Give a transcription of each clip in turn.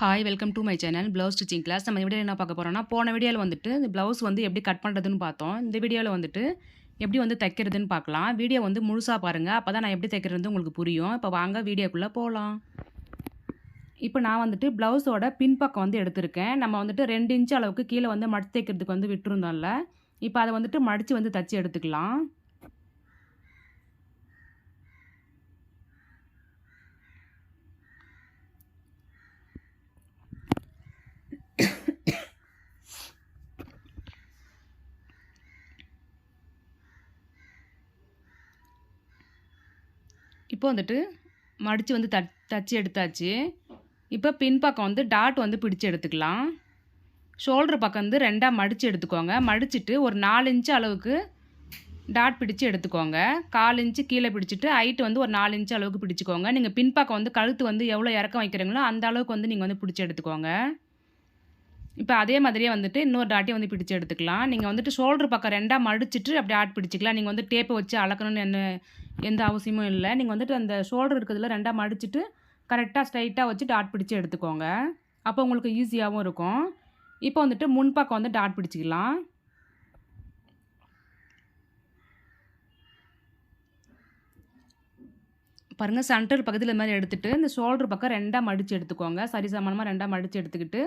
Hi welcome to my channel blouse stitching class நம்ம video என்ன பார்க்க போகிறோம்னா போன வீடியோவில் வந்துட்டு இந்த ப்ளவுஸ் வந்து எப்படி கட் பண்ணுறதுன்னு பார்த்தோம். இந்த வீடியோவில் வந்துட்டு எப்படி வந்து தைக்கிறதுன்னு பார்க்கலாம். வீடியோ வந்து முழுசாக பாருங்கள் அப்போ தான் நான் எப்படி தைக்கிறது உங்களுக்கு புரியும். இப்போ வாங்க வீடியோக்குள்ளே போகலாம் இப்போ நான் வந்துட்டு ப்ளவுஸோட பின்பக்கம் வந்து எடுத்திருக்கேன். நம்ம வந்துட்டு ரெண்டு இன்ச்சு அளவுக்கு கீழே வந்து மடிச்சு தைக்கிறதுக்கு வந்து விட்டுருந்தோம்ல. இப்போ அதை வந்துட்டு மடித்து வந்து தச்சு எடுத்துக்கலாம். இப்போ வந்துட்டு மடித்து வந்து தட் தச்சு எடுத்தாச்சு. இப்போ பின்பக்கம் வந்து டாட் வந்து பிடிச்சி எடுத்துக்கலாம். ஷோல்டர் பக்கம் வந்து ரெண்டாக மடித்து எடுத்துக்கோங்க. மடிச்சுட்டு ஒரு நாலு இன்ச்சு அளவுக்கு டாட் பிடிச்சு எடுத்துக்கோங்க. கால் இன்ச்சு கீழே பிடிச்சிட்டு ஹைட்டு வந்து ஒரு நாலு இன்ச்சு அளவுக்கு பிடிச்சிக்கோங்க. நீங்கள் பின்பக்கம் வந்து கழுத்து வந்து எவ்வளோ இறக்கம் வைக்கிறீங்களோ அந்த அளவுக்கு வந்து நீங்கள் வந்து பிடிச்சி எடுத்துக்கோங்க. இப்போ அதே மாதிரியே வந்துட்டு இன்னொரு டாட்டியை வந்து பிடிச்சி எடுத்துக்கலாம். நீங்கள் வந்துட்டு ஷோல்டர் பக்கம் ரெண்டாக மடிச்சிட்டு அப்படி ஆட் பிடிச்சிக்கலாம். நீங்கள் வந்து டேப்பை வச்சு அளக்கணும்னு என்ன எந்த அவசியமும் இல்லை. நீங்கள் வந்துட்டு அந்த ஷோல்டர் இருக்கிறதுல ரெண்டாக மடிச்சிட்டு கரெக்டாக ஸ்ட்ரைட்டாக வச்சு டாட் பிடிச்சி எடுத்துக்கோங்க. அப்போ உங்களுக்கு ஈஸியாகவும் இருக்கும். இப்போ வந்துட்டு முன்பக்கம் வந்து டாட் பிடிச்சிக்கலாம். பாருங்கள் சென்டர் பக்கத்தில் இந்த மாதிரி எடுத்துகிட்டு இந்த ஷோல்டர் பக்கம் ரெண்டாக மடித்து எடுத்துக்கோங்க. சரிசமானமாக ரெண்டாக மடித்து எடுத்துக்கிட்டு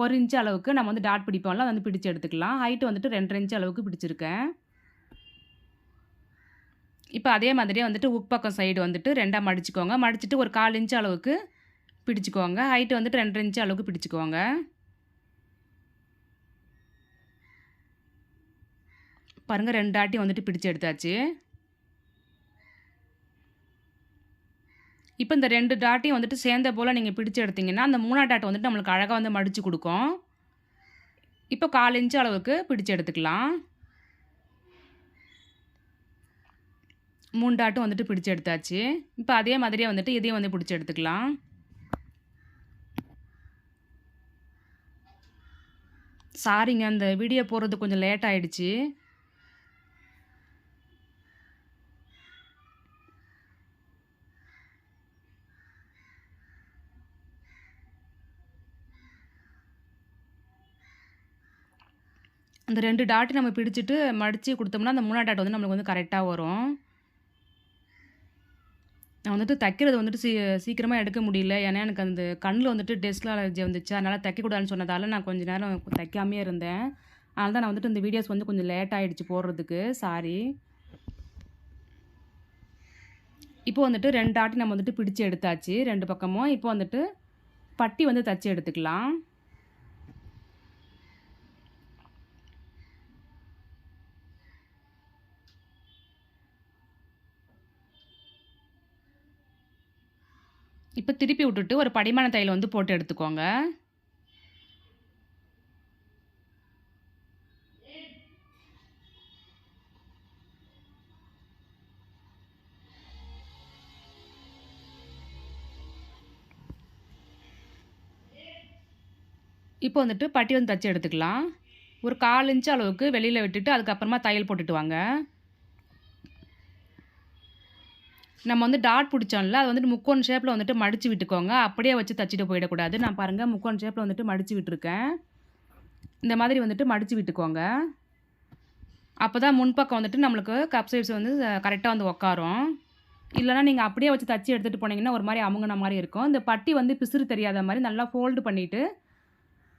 ஒரு இன்ச்சு அளவுக்கு நம்ம வந்து டாட் பிடிப்போம்ல அதை வந்து பிடிச்சு எடுத்துக்கலாம். ஹைட்டு வந்துட்டு ரெண்டரை இன்ச்சு அளவுக்கு பிடிச்சிருக்கேன். இப்போ அதே மாதிரியே வந்துட்டு உட்பக்கம் சைடு வந்துட்டு ரெண்டாக மடிச்சுக்கோங்க. மடிச்சுட்டு ஒரு கால் இன்ச்சு அளவுக்கு பிடிச்சிக்கோங்க. ஹைட்டு வந்துட்டு ரெண்டரை இன்ச்சு அளவுக்கு பிடிச்சிக்கோங்க. பாருங்கள் ரெண்டு ஆட்டி வந்துட்டு பிடிச்சு எடுத்தாச்சு. இப்போ இந்த ரெண்டு டாட்டையும் வந்துட்டு சேர்ந்த போல் நீங்கள் பிடிச்சு எடுத்தீங்கன்னா அந்த மூணா டாட் வந்துட்டு நம்மளுக்கு அழகாக வந்து மடித்து கொடுக்கும். இப்போ கால் இன்ச்சு அளவுக்கு பிடிச்சு எடுத்துக்கலாம். மூணு டாட்டும் வந்துட்டு பிடிச்சு எடுத்தாச்சு. இப்போ அதே மாதிரியே வந்துட்டு இதையும் வந்து பிடிச்சி எடுத்துக்கலாம். சாரிங்க அந்த வீடியோ போடுறது கொஞ்சம் லேட் ஆகிடுச்சி அந்த ரெண்டு டாட்டு நம்ம பிடிச்சிட்டு மடித்து கொடுத்தோம்னா அந்த மூணா டாட் வந்து நம்மளுக்கு வந்து கரெக்டாக வரும். நான் வந்துட்டு தைக்கிறது வந்துட்டு சீ சீக்கிரமாக எடுக்க முடியல. ஏன்னா எனக்கு அந்த கண்ணில் வந்துட்டு டெஸ்ட்ல அலர்ஜி வந்துச்சு. அதனால் தைக்கக்கூடாதுன்னு சொன்னதால் நான் கொஞ்சம் நேரம் தைக்காமே இருந்தேன். அதனால தான் நான் வந்துட்டு இந்த வீடியோஸ் வந்து கொஞ்சம் லேட் ஆகிடுச்சு போடுறதுக்கு. சாரி இப்போ வந்துட்டு ரெண்டு ஆட்டி நம்ம வந்துட்டு பிடிச்சி எடுத்தாச்சு. ரெண்டு பக்கமும். இப்போ வந்துட்டு பட்டி வந்து தச்சு எடுத்துக்கலாம். இப்போ திருப்பி விட்டுட்டு ஒரு படிமான தையல் வந்து போட்டு எடுத்துக்கோங்க. இப்போ வந்துட்டு பட்டி வந்து தச்சு எடுத்துக்கலாம். ஒரு கால் இன்ச் அளவுக்கு வெளியில் விட்டுட்டு அதுக்கப்புறமா தையல் போட்டுட்டு வாங்க. நம்ம வந்து டாட் பிடிச்சோம்ல அது வந்துட்டு முக்கோன் ஷேப்பில் வந்துட்டு மடித்து விட்டுக்கோங்க. அப்படியே வச்சு தச்சுட்டு போயிடக்கூடாது. நான் பாருங்கள் முக்கோன் ஷேப்பில் வந்துட்டு மடித்து விட்டுருக்கேன். இந்த மாதிரி வந்துட்டு மடித்து விட்டுக்கோங்க. அப்போ தான் முன்பக்கம் வந்துட்டு நம்மளுக்கு கப் சைஸ் வந்து கரெக்டாக வந்து உக்காரும். இல்லைனா நீங்கள் அப்படியே வச்சு தச்சு எடுத்துகிட்டு போனீங்கன்னா ஒரு மாதிரி அமுங்கின மாதிரி இருக்கும். இந்த பட்டி வந்து பிசுறு தெரியாத மாதிரி நல்லா ஃபோல்டு பண்ணிவிட்டு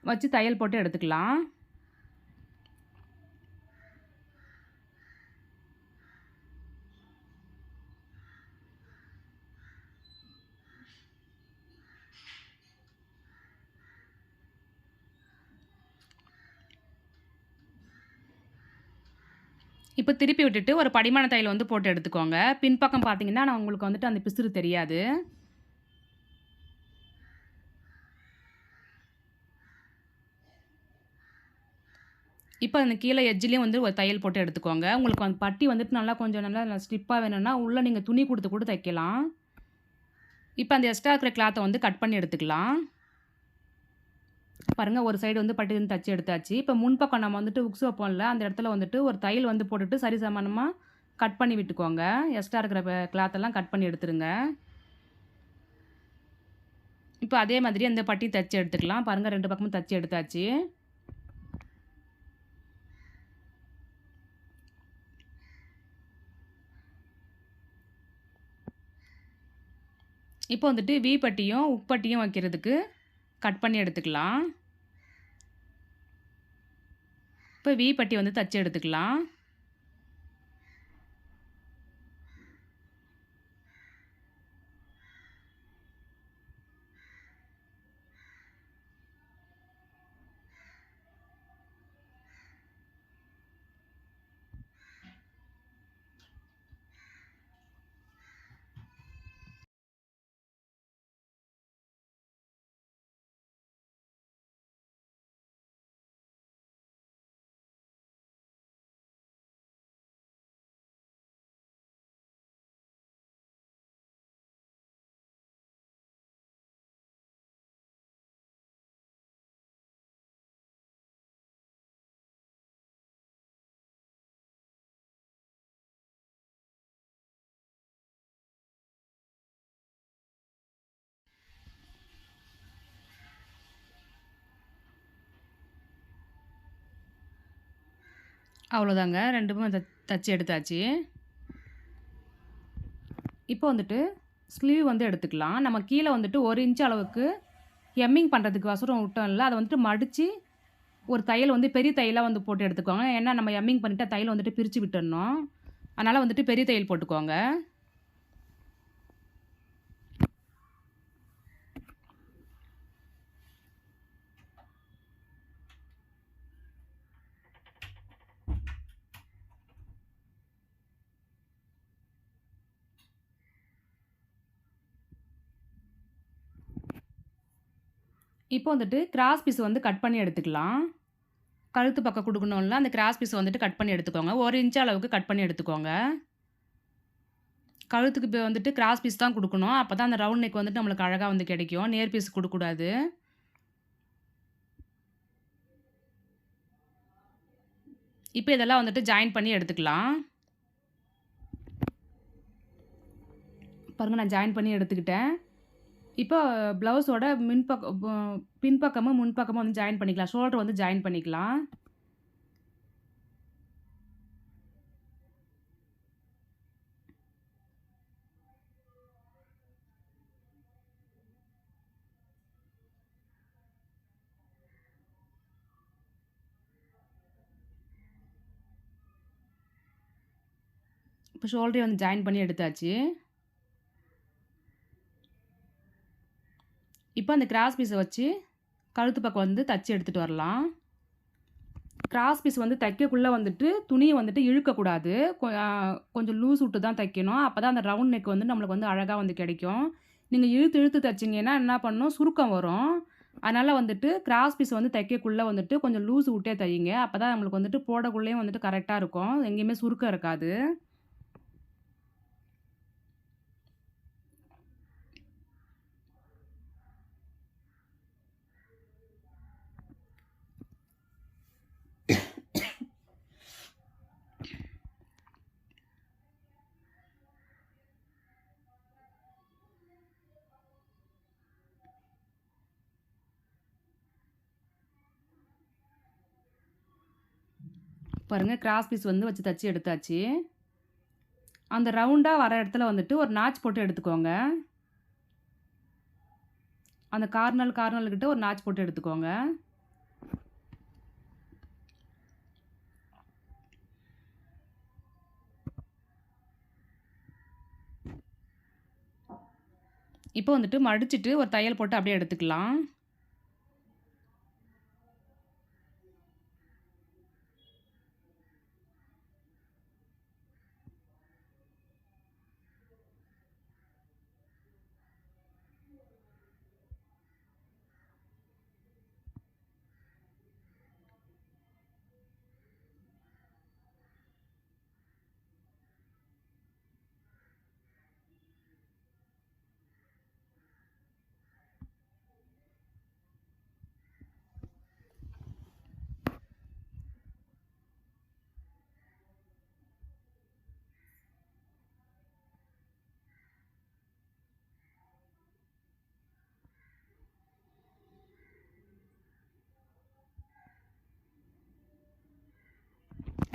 வச்சு தையல் போட்டு எடுத்துக்கலாம். இப்போ திருப்பி விட்டுட்டு ஒரு படிமான தையல் வந்து போட்டு எடுத்துக்கோங்க. பின்பக்கம் பார்த்தீங்கன்னா நான் உங்களுக்கு வந்துட்டு அந்த பிசுறு தெரியாது. இப்போ அந்த கீழே எஜ்ஜிலையும் வந்து ஒரு தையல் போட்டு எடுத்துக்கோங்க. உங்களுக்கு அந்த பட்டி வந்துட்டு நல்லா கொஞ்சம் நல்லா ஸ்டிப்பாக வேணும்னா உள்ளே நீங்கள் துணி கொடுத்து கூட தைக்கலாம். இப்போ அந்த எக்ஸ்ட்ரா இருக்கிற கிளாத்தை வந்து கட் பண்ணி எடுத்துக்கலாம். பாருங்கள் ஒரு சைடு வந்து பட்டி வந்து தச்சு எடுத்தாச்சு. இப்போ முன்பக்கம் நம்ம வந்துட்டு உக்ஸ் வைப்போம்ல அந்த இடத்துல வந்துட்டு ஒரு தையல் வந்து போட்டுட்டு சரி சமானமாக கட் பண்ணி விட்டுக்கோங்க. எக்ஸ்ட்ரா இருக்கிற கிளாத்தெல்லாம் கட் பண்ணி எடுத்துருங்க. இப்போ அதே மாதிரி அந்த பட்டி தச்சு எடுத்துக்கலாம். பாருங்கள் ரெண்டு பக்கமும் தச்சு எடுத்தாச்சு. இப்போ வந்துட்டு வி பட்டியும் உப்பட்டியும் வைக்கிறதுக்கு கட் பண்ணி எடுத்துக்கலாம். இப்போ வி பட்டி வந்து தச்சு எடுத்துக்கலாம். அவ்வளோதாங்க. ரெண்டுமே த தச்சு எடுத்தாச்சு. இப்போ வந்துட்டு ஸ்லீவ் வந்து எடுத்துக்கலாம். நம்ம கீழே வந்துட்டு ஒரு இன்ச் அளவுக்கு எம்மிங் பண்ணுறதுக்கு வசரம் விட்டோம் இல்லை அதை வந்துட்டு மடித்து ஒரு தையல் வந்து பெரிய தையலாக வந்து போட்டு எடுத்துக்கோங்க. ஏன்னா நம்ம எம்மிங் பண்ணிவிட்டு தையல் வந்துட்டு பிரித்து விட்டுடணும். அதனால் வந்துட்டு பெரிய தையல் போட்டுக்கோங்க. இப்போ வந்துட்டு கிராஸ் பீஸ் வந்து கட் பண்ணி எடுத்துக்கலாம். கழுத்து பக்கம் கொடுக்கணும்ல அந்த கிராஸ் பீஸ் வந்துட்டு கட் பண்ணி எடுத்துக்கோங்க. ஒரு இன்ச் அளவுக்கு கட் பண்ணி எடுத்துக்கோங்க. கழுத்துக்கு இப்போ வந்துட்டு கிராஸ் பீஸ் தான் கொடுக்கணும். அப்போ தான் அந்த ரவுண்ட் நெக் வந்துட்டு நம்மளுக்கு அழகாக வந்து கிடைக்கும். நேர் பீஸ் கொடுக்கக்கூடாது. இப்போ இதெல்லாம் வந்துட்டு ஜாயின் பண்ணி எடுத்துக்கலாம். பாருங்கள் நான் ஜாயின் பண்ணி எடுத்துக்கிட்டேன். இப்போ ப்ளவுஸோட மின்பக்கம் பின்பக்கமும் முன்பக்கமும் வந்து ஜாயின் பண்ணிக்கலாம். ஷோல்டர் வந்து ஜாயின் பண்ணிக்கலாம். இப்போ ஷோல்டரை வந்து ஜாயின் பண்ணி எடுத்தாச்சு. இப்போ அந்த கிராஸ் பீஸை வச்சு கழுத்து பக்கம் வந்து தச்சு எடுத்துகிட்டு வரலாம். கிராஸ் பீஸ் வந்து தைக்கக்குள்ளே வந்துட்டு துணியை வந்துட்டு இழுக்கக்கூடாது கொ- கொஞ்சம் லூஸ் விட்டு தான் தைக்கணும். அப்போ தான் அந்த ரவுண்ட் நெக் வந்து நம்மளுக்கு வந்து அழகாக வந்து கிடைக்கும். நீங்கள் இழுத்து இழுத்து தைச்சிங்கன்னா என்ன பண்ணணும் சுருக்கம் வரும். அதனால் வந்துட்டு கிராஸ் பீஸ் வந்து தைக்கக்குள்ளே வந்துட்டு கொஞ்சம் லூஸ் விட்டே தையுங்க. அப்போ தான் நம்மளுக்கு வந்துட்டு போடக்குள்ளேயும் வந்துட்டு கரெக்டாக இருக்கும். எங்கேயுமே சுருக்கம் இருக்காது. பாருங்கள் கிராஸ் பீஸ் வந்து வச்சு தச்சு எடுத்தாச்சு. அந்த ரவுண்டாக வர இடத்துல வந்துட்டு ஒரு நாச் போட்டு எடுத்துக்கோங்க. அந்த கார்னல் கார்னல்கிட்ட ஒரு நாச் போட்டு எடுத்துக்கோங்க. இப்போ வந்துட்டு மடிச்சுட்டு ஒரு தையல் போட்டு அப்படியே எடுத்துக்கலாம்.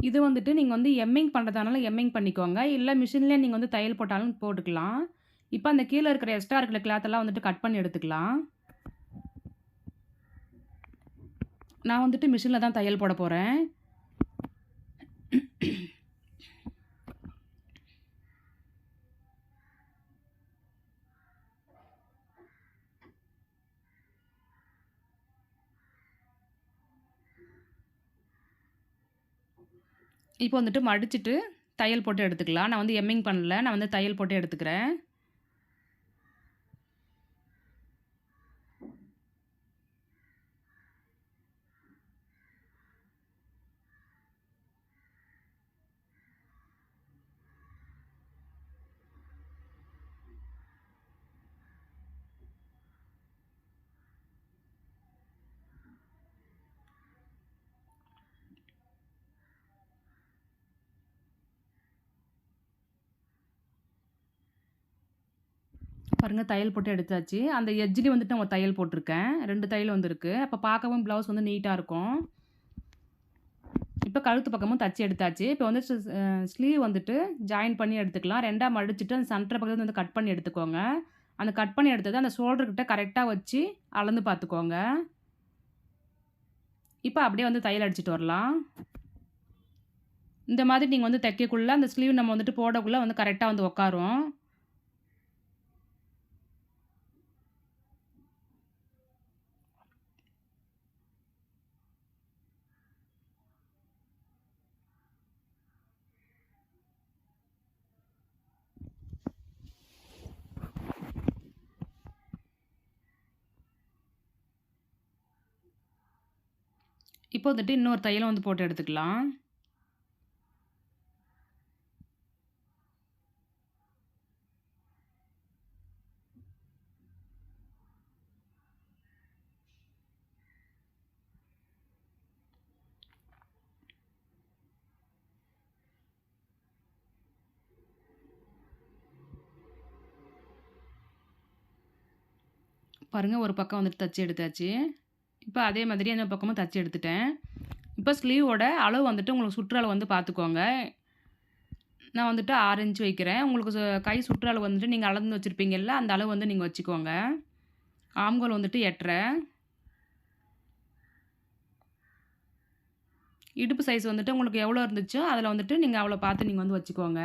இது வந்துட்டு நீங்கள் வந்து எம்மிங் பண்ணுறதானால எம்மிங் பண்ணிக்கோங்க. இல்லை மிஷின்லேயே நீங்கள் வந்து தையல் போட்டாலும் போட்டுக்கலாம். இப்போ அந்த கீழே இருக்கிற எக்ஸ்ட்ரா இருக்கிற கிளாத்தெல்லாம் வந்துட்டு கட் பண்ணி எடுத்துக்கலாம். நான் வந்துட்டு மிஷினில் தான் தையல் போட போகிறேன் இப்போ வந்துட்டு மடிச்சிட்டு தையல் போட்டு எடுத்துக்கலாம். நான் வந்து எம்மிங் பண்ணல. நான் வந்து தையல் போட்டு எடுத்துக்கிறேன். பாருங்கள் தையல் போட்டு எடுத்தாச்சு. அந்த எட்ஜ்லேயும் வந்துட்டு நம்ம தையல் போட்டிருக்கேன். ரெண்டு தையல் வந்துருக்கு. அப்போ பார்க்கவும் ப்ளவுஸ் வந்து நீட்டாக இருக்கும். இப்போ கழுத்து பக்கமும் தச்சு எடுத்தாச்சு. இப்போ வந்து ஸ்லீவ் வந்துட்டு ஜாயின் பண்ணி எடுத்துக்கலாம். ரெண்டாக மடிச்சுட்டு அந்த சென்டர் பக்கத்தில் வந்து கட் பண்ணி எடுத்துக்கோங்க. அந்த கட் பண்ணி எடுத்தது அந்த ஷோல்டர்கிட்ட கரெக்டாக வச்சு அளந்து பார்த்துக்கோங்க. இப்போ அப்படியே வந்து தையல் அடிச்சிட்டு வரலாம். இந்த மாதிரி நீங்கள் வந்து தைக்கக்குள்ளே அந்த ஸ்லீவ் நம்ம வந்துட்டு போடக்குள்ளே வந்து கரெக்டாக வந்து உட்காரும் இப்போ வந்துட்டு இன்னொரு தையலும் வந்து போட்டு எடுத்துக்கலாம். பாருங்கள் ஒரு பக்கம் வந்துட்டு தச்சு எடுத்தாச்சு. இப்போ அதே மாதிரி அந்த பக்கமும் தச்சு எடுத்துட்டேன். இப்போ ஸ்லீவோட அளவு வந்துட்டு உங்களுக்கு சுற்றளவு வந்து பார்த்துக்கோங்க. நான் வந்துட்டு ஆறு வைக்கிறேன். உங்களுக்கு சு- கை சுற்றளவு வந்துட்டு நீங்கள் அளந்து வச்சுருப்பீங்கல்ல அந்த அளவு வந்து நீங்கள் வச்சுக்கோங்க. ஆம்கோல் வந்துட்டு எட்டரை இடுப்பு சைஸ் வந்துட்டு உங்களுக்கு எவ்வளோ இருந்துச்சோ அதில் வந்துட்டு நீங்கள் அவ்வளோ பார்த்து நீங்கள் வந்து வச்சுக்கோங்க.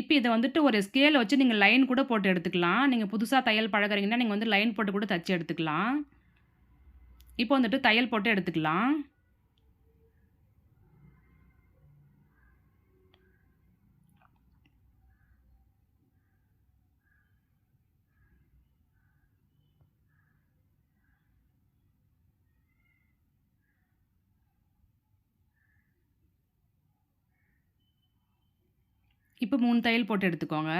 இப்போ இதை வந்துட்டு ஒரு ஸ்கேல் வச்சு நீங்கள் லைன் கூட போட்டு எடுத்துக்கலாம். நீங்கள் புதுசாக தையல் பழகுறீங்கன்னா நீங்கள் வந்து லைன் போட்டு கூட தச்சு எடுத்துக்கலாம். இப்போ வந்துட்டு தையல் போட்டு எடுத்துக்கலாம். இப்போ மூணு தையல் போட்டு எடுத்துக்கோங்க.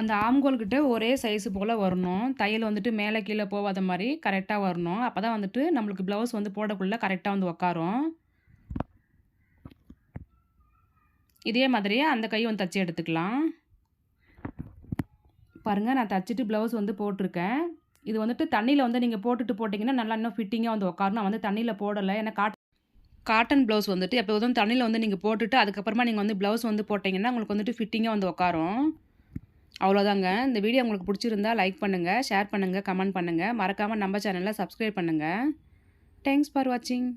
அந்த ஆம்கோல்கிட்ட ஒரே சைஸ் போல் வரணும். தையல் வந்துட்டு மேலே கீழே போகாத மாதிரி கரெக்டாக வரணும். அப்போ தான் வந்துட்டு நம்மளுக்கு ப்ளவுஸ் வந்து போடக்குள்ளே கரெக்டாக வந்து உக்காரும். இதே மாதிரியே அந்த கையை வந்து தச்சு எடுத்துக்கலாம். பாருங்கள் நான் தச்சுட்டு ப்ளவுஸ் வந்து போட்டிருக்கேன். இது வந்துட்டு தண்ணியில் வந்து நீங்கள் போட்டுட்டு போட்டிங்கன்னா நல்லா இன்னும் ஃபிட்டிங்காக வந்து உட்காரும் நான் வந்து தண்ணியில் போடலை. ஏன்னா காட் காட்டன் ப்ளவுஸ் வந்துட்டு எப்போதும் தண்ணியில் வந்து நீங்கள் போட்டுட்டு அதுக்கப்புறமா நீங்கள் வந்து ப்ளவுஸ் வந்து போட்டிங்கன்னா உங்களுக்கு வந்துட்டு ஃபிட்டிங்காக வந்து உட்காரும் அவ்வளோதாங்க. இந்த வீடியோ உங்களுக்கு பிடிச்சிருந்தா லைக் பண்ணுங்கள் ஷேர் பண்ணுங்கள் கமெண்ட் பண்ணுங்கள் மறக்காமல் நம்ம சேனலில் சப்ஸ்கிரைப் பண்ணுங்கள் தேங்க்ஸ் ஃபார் வாட்சிங்